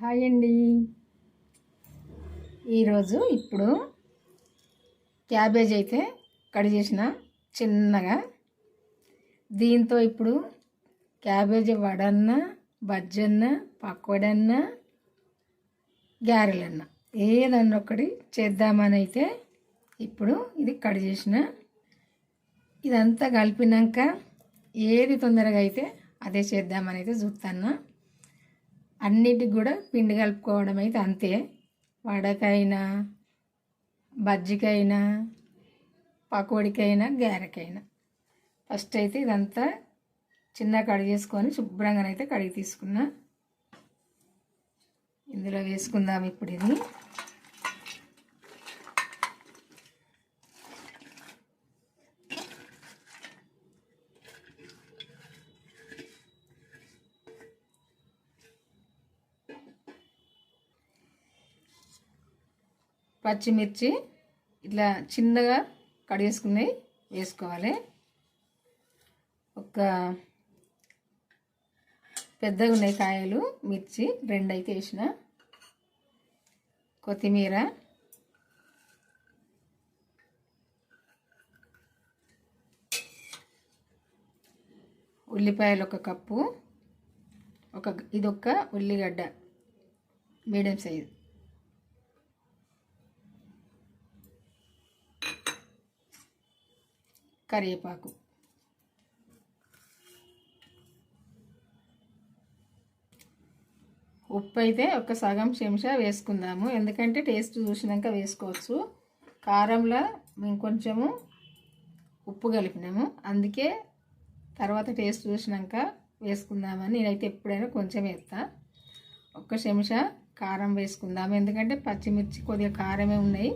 Hi అండి. ఈరోజు ఇప్పుడు క్యాబేజ్ అయితే కట్ చేసిన చిన్నగా. దీంతో ఇప్పుడు క్యాబేజ్ వడన్న బజ్జన్న పకోడన్న గారెలన్న ఏదన్నా ఒకటి చేద్దామని అయితే ఇప్పుడు ఇది కట్ చేసిన. ఇదంతా కలిపినాక ఏది తొందరగా అయితే అదే చేద్దామని అయితే చూస్తాను అన్నిటికి కూడా పిండి కలుపుకోవడం అయితే అంతే. వడకైనా బజ్జికైనా పకోడికైనా గారెకైనా. ఫస్ట్ అయితే ఇదంతా చిన్న కడిగేసుకొని శుభ్రంగానైతే కడిగి తీసుకున్నా. ఇందులో వేసుకుందాం ఇప్పుడు ఇది. పచ్చిమిర్చి ఇట్లా చిన్నగా కడిగేసుకుని వేసుకోవాలి. ఒక పెద్దగా ఉన్నాయి కాయలు మిర్చి రెండు అయితే వేసిన. కొత్తిమీర. ఉల్లిపాయలు ఒక కప్పు. ఒక ఇదొక్క ఉల్లిగడ్డ మీడియం సైజు. కరివేపాకు. ఉప్పు అయితే ఒక సగం చెంచా వేసుకుందాము. ఎందుకంటే టేస్ట్ చూసినాక వేసుకోవచ్చు. కారంలో మేము కొంచెము ఉప్పు కలిపినాము. అందుకే తర్వాత టేస్ట్ చూసినాక వేసుకుందామని నేనైతే ఎప్పుడైనా కొంచెం వేస్తా. ఒక్క చెంచా కారం వేసుకుందాము. ఎందుకంటే పచ్చిమిర్చి కొద్దిగా కారమే ఉన్నాయి.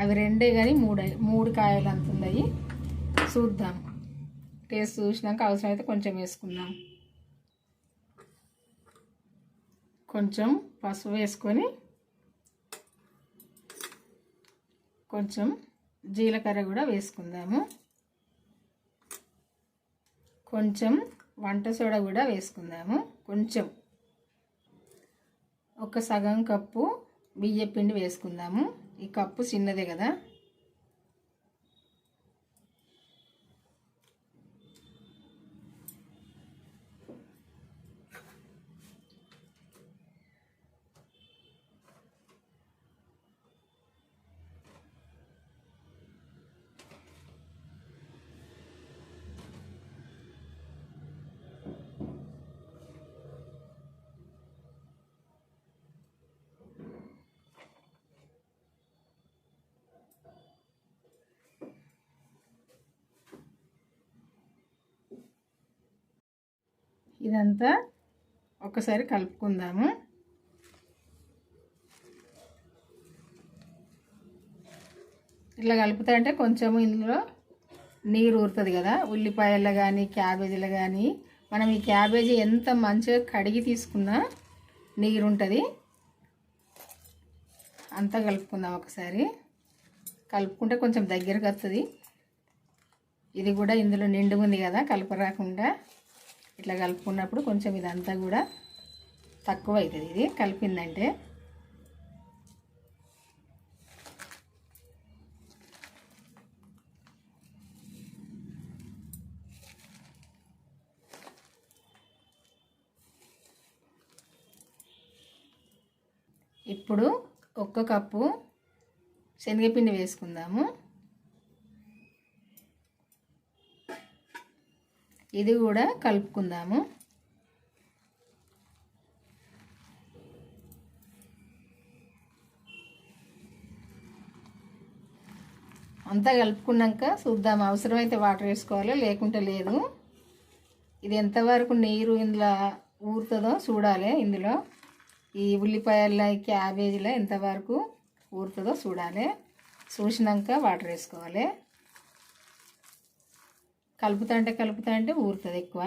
అవి రెండే కానీ మూడు మూడు కాయలు అంత ఉన్నాయి. చూద్దాం. టేస్ట్ చూసినాక అవసరమైతే కొంచెం వేసుకుందాం. కొంచెం పసుపు వేసుకొని కొంచెం జీలకర్ర కూడా వేసుకుందాము. కొంచెం వంట సోడా కూడా వేసుకుందాము. కొంచెం ఒక సగం కప్పు బియ్య పిండి వేసుకుందాము. ఈ కప్పు చిన్నదే కదా. ఇదంతా ఒకసారి కలుపుకుందాము. ఇట్లా కలుపుతా అంటే కొంచెము ఇందులో నీరు ఊరుతుంది కదా. ఉల్లిపాయలు కానీ క్యాబేజీలు కానీ మనం ఈ క్యాబేజీ ఎంత మంచిగా కడిగి తీసుకున్నా నీరు ఉంటుంది అంతా కలుపుకుందాం ఒకసారి. కలుపుకుంటే కొంచెం దగ్గరకు వస్తుంది. ఇది కూడా ఇందులో నిండు ఉంది కదా కలపరాకుండా. ఇట్లా కలుపుకున్నప్పుడు కొంచెం ఇదంతా కూడా తక్కువ అవుతుంది ఇది కలిపిందంటే ఇప్పుడు ఒక్క కప్పు శనగపిండి వేసుకుందాము. ఇది కూడా కలుపుకుందాము. అంతా కలుపుకున్నాక చూద్దాం అవసరమైతే వాటర్ వేసుకోవాలి లేకుంటే లేదు. ఇది ఎంతవరకు నీరు ఇందులో ఊరుతుందో చూడాలి ఇందులో. ఈ ఉల్లిపాయల క్యాబేజీలో ఎంతవరకు ఊరుతుందో చూడాలి. చూసినాక వాటర్ వేసుకోవాలి. కలుపుతా అంటే కలుపుతా అంటే ఊరుతుంది ఎక్కువ.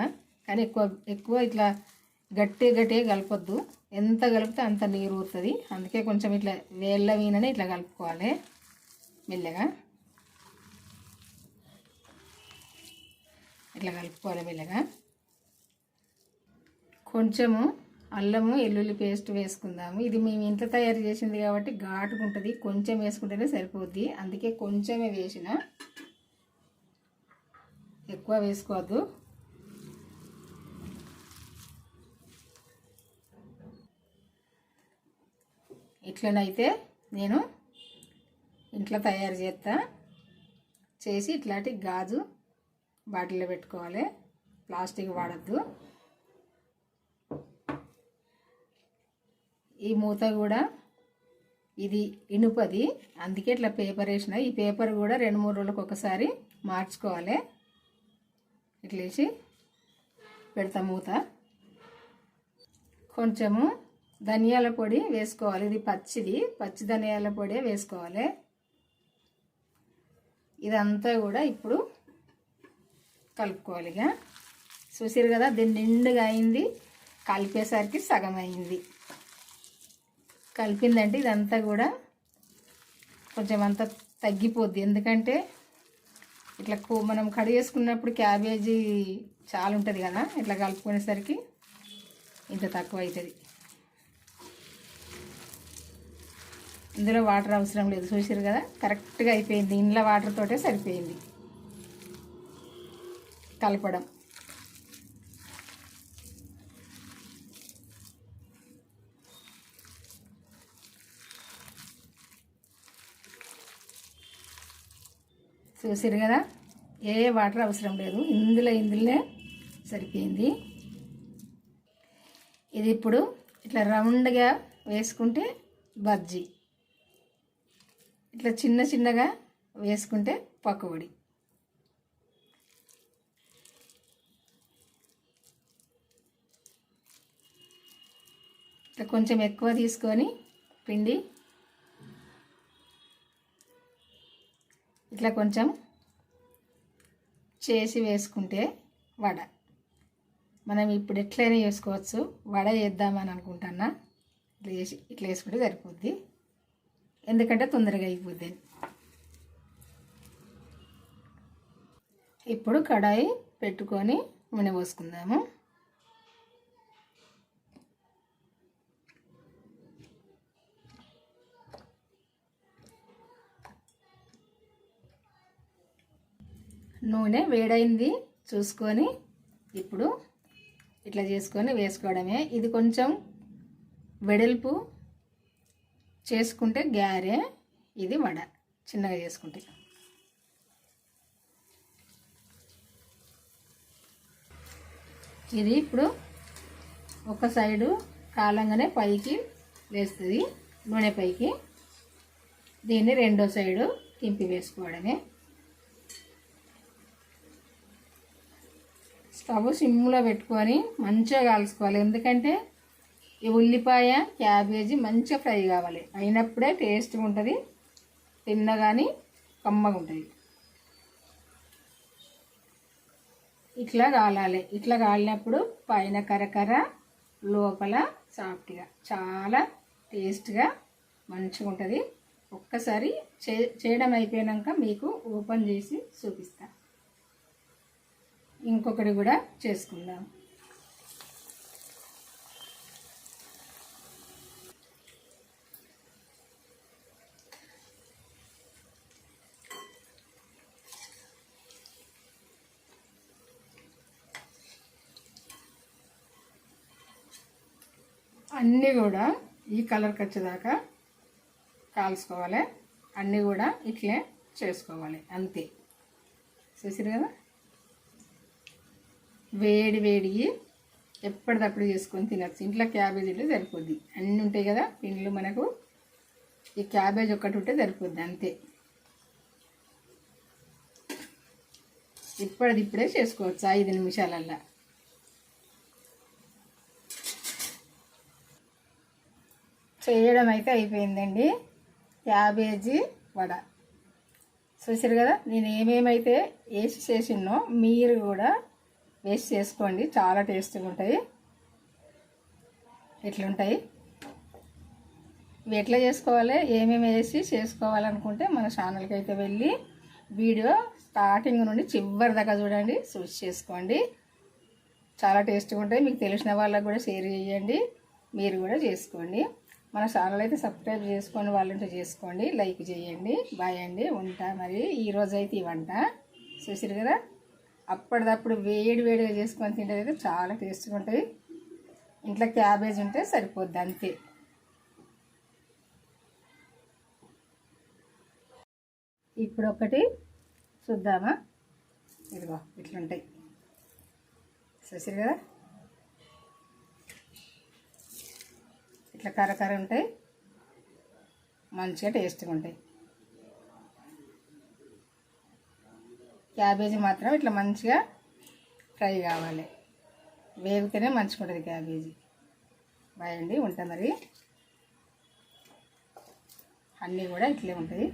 కానీ ఎక్కువ ఎక్కువ ఇట్లా గట్టి గట్టిగా కలపొద్దు. ఎంత కలిపితే అంత నీరు ఊరుతుంది. అందుకే కొంచెం ఇట్లా వేళ్ళ వీననే ఇట్లా కలుపుకోవాలి మెల్లగా. ఇట్లా కలుపుకోవాలి మెల్లగా. కొంచెము అల్లము ఎల్లుల్లి పేస్ట్ వేసుకుందాము. ఇది మేము ఇంట్లో తయారు చేసింది కాబట్టి ఘాటుకుంటుంది కొంచెం వేసుకుంటేనే సరిపోద్ది. అందుకే కొంచెమే వేసిన. ఎక్కువ వేసుకోవద్దు. ఇట్లనైతే నేను ఇంట్లో తయారు చేస్తా చేసి ఇట్లాంటి గాజు బాటిల్లో పెట్టుకోవాలి. ప్లాస్టిక్ వాడద్దు. ఈ మూత కూడా ఇది ఇనుపది అందుకే ఇట్లా పేపర్ వేసిన. ఈ పేపర్ కూడా రెండు మూడు రోజులకు ఒకసారి మార్చుకోవాలి. ఇట్లేసి వేసి పెడతా మూత. కొంచెము ధనియాల పొడి వేసుకోవాలి. ఇది పచ్చిది. పచ్చి ధనియాల పొడి వేసుకోవాలి. ఇదంతా కూడా ఇప్పుడు కలుపుకోవాలి ఇక. చూసారు కదా దీన్ని నిండుగా అయింది. కలిపేసరికి సగం అయింది. కలిపిందంటే ఇదంతా కూడా కొంచెం అంత తగ్గిపోద్ది. ఎందుకంటే ఇట్లా మనం మనం కడిగేసుకున్నప్పుడు క్యాబేజీ చాలా ఉంటుంది కదా ఇట్లా కలుపుకునేసరికి ఇంత తక్కువ అవుతుంది ఇందులో వాటర్ అవసరం లేదు చూసారు కదా? కరెక్ట్గా అయిపోయింది ఇంట్లో వాటర్ తోటే సరిపోయింది. కలపడం. చూసారు కదా? ఏ వాటర్ అవసరం లేదు. ఇందులో ఇందులోనే సరిపోయింది. ఇది ఇప్పుడు ఇట్లా రౌండ్గా వేసుకుంటే బజ్జీ. ఇట్లా చిన్న చిన్నగా వేసుకుంటే పకోడీ. ఇట్లా కొంచెం ఎక్కువ తీసుకొని పిండి ఇట్లా కొంచెం చేసి వేసుకుంటే వడ. మనం ఇప్పుడు ఎట్లయినా చేసుకోవచ్చు. వడ వేద్దామని అనుకుంటున్నా. ఇట్లా వేసి ఇట్లా వేసుకుంటే సరిపోద్ది. ఎందుకంటే తొందరగా అయిపోద్ది. ఇప్పుడు కడాయి పెట్టుకొని నూనె పోసుకుందాము. నూనె వేడైంది చూసుకొని ఇప్పుడు ఇట్లా చేసుకొని వేసుకోవడమే. ఇది కొంచెం వెడల్పు చేసుకుంటే గ్యారే ఇది వడ చిన్నగా చేసుకుంటే. ఇది ఇప్పుడు ఒక సైడు కాలంగానే పైకి వేస్తుంది నూనె పైకి. దీన్ని రెండో సైడు తింపి వేసుకోవడమే. స్టవ్ సిమ్లో పెట్టుకొని మంచిగా కాల్చుకోవాలి. ఎందుకంటే ఈ ఉల్లిపాయ క్యాబేజీ మంచిగా ఫ్రై కావాలి. అయినప్పుడే టేస్ట్గా ఉంటుంది తిన్నగాని కమ్మగా ఉంటుంది. ఇట్లా కాలాలి. ఇట్లా కాలినప్పుడు పైన కరకర లోపల సాఫ్ట్గా చాలా టేస్ట్గా మంచిగా ఉంటుంది ఒక్కసారి చే చేయడం అయిపోయాక మీకు ఓపెన్ చేసి చూపిస్తా. ఇంకొకటి కూడా చేసుకుందాం. అన్నీ కూడా ఈ కలర్కి వచ్చేదాకా కాల్చుకోవాలి. అన్నీ కూడా ఇట్లే చేసుకోవాలి. అంతే. చూసారు కదా? వేడి వేడిగి ఎప్పటిదప్పుడు చేసుకొని తినచ్చు. ఇంట్లో క్యాబేజ్ సరిపోద్ది. అన్నీ ఉంటాయి కదా పిండ్లు మనకు. ఈ క్యాబేజ్ ఒక్కటి ఉంటే సరిపోద్ది అంతే. ఇప్పటిది ఇప్పుడే చేసుకోవచ్చు ఐదు నిమిషాలల్లా. చేయడం అయితే అయిపోయిందండి. క్యాబేజీ వడ. చూసారు కదా నేను ఏమేమైతే వేసి చేసినో మీరు కూడా వేస్ట్ చేసుకోండి. చాలా టేస్టీగా ఉంటాయి. ఇట్లుంటాయి ఇవి ఎట్లా చేసుకోవాలి? ఏమేమి వేసి చేసుకోవాలనుకుంటే మన ఛానల్కి అయితే వెళ్ళి వీడియో స్టార్టింగ్ నుండి చివరి దాకా చూడండి. స్విచ్ చేసుకోండి. చాలా టేస్టీగా ఉంటాయి. మీకు తెలిసిన వాళ్ళకి కూడా షేర్ చేయండి. మీరు కూడా చేసుకోండి. మన ఛానల్ అయితే సబ్స్క్రైబ్ చేసుకొని వాళ్ళంటే చేసుకోండి. లైక్ చేయండి. బాయ్ అండి. ఉంటా మరి. ఈరోజు అయితే ఈ వంట. చూసారు కదా? అప్పటిదప్పుడు వేడి వేడిగా చేసుకొని తింటే చాలా టేస్ట్గా ఉంటుంది. ఇంట్లో క్యాబేజ్ ఉంటే సరిపోద్ది అంతే. ఇప్పుడు ఒకటి చూద్దామా? ఇదిగో ఇట్లుంటాయి. చూసారు కదా? ఇట్లా కరకర ఉంటాయి. మంచిగా టేస్ట్గా ఉంటాయి. క్యాబేజీ మాత్రం ఇట్లా మంచిగా ఫ్రై కావాలి. వేగితేనే మంచిగా ఉంటుంది క్యాబేజీ. బాయ్ అండి ఉంటా మరి. అన్నీ కూడా ఇట్లే ఉంటుంది.